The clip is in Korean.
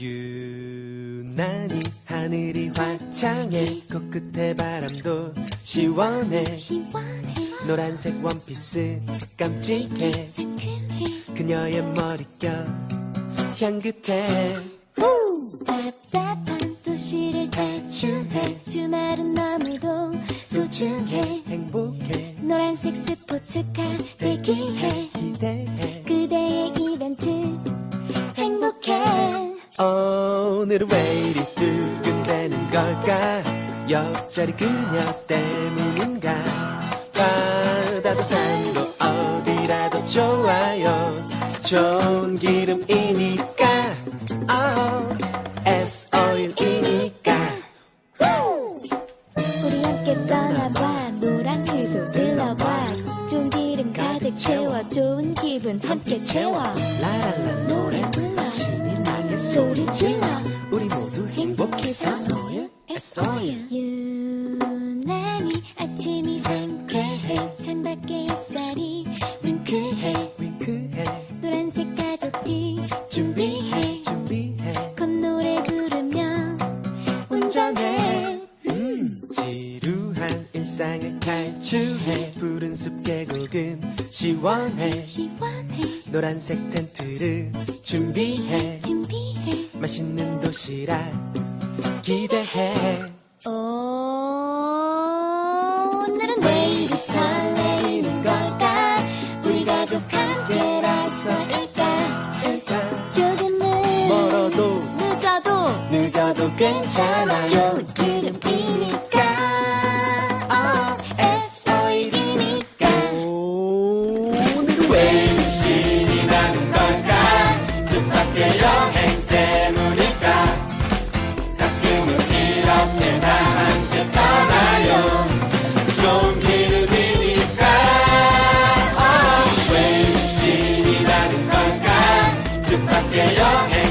유난히 하늘이 화창해 코끝에 바람도 시원해. 노란색 원피스 깜찍해. 그녀의 머릿결 향긋해 답답한 도시를 탈출해 주말은 너무도 소중해. 행복해. 노란색 스포츠카 대기해. 기대해. 그대의 이벤트. 행복해. 오늘은 왜 이리 두근대는 걸까? 옆자리 그녀 때문인가? 바다도 산도 어디라도 좋아요. 좋은 기름 좋은 기분 함께 채워. 라랄라 노래 불러. 신이 나게 소리 질러. 우리 모두 행복해서. S-오일 S-오일 유난히 아침이 상쾌해. 창밖에 햇살이 윙크해 윙크해. 노란색 가족이 준비해. 준비해 콧노래 부르며 운전해. 음, 지루 한 일상을 탈출해. 푸른 숲 계곡은 시원해. 시원해. 노란색 텐트를 준비해. 준비해. 맛있는 도시락 기대해. 오늘은 왜 이리 설레이는 걸까? 우리 가족 함께라서일까? 일단 조금은 멀어도 늦어도 늦어도 괜찮아 좋은 yeah, yeah.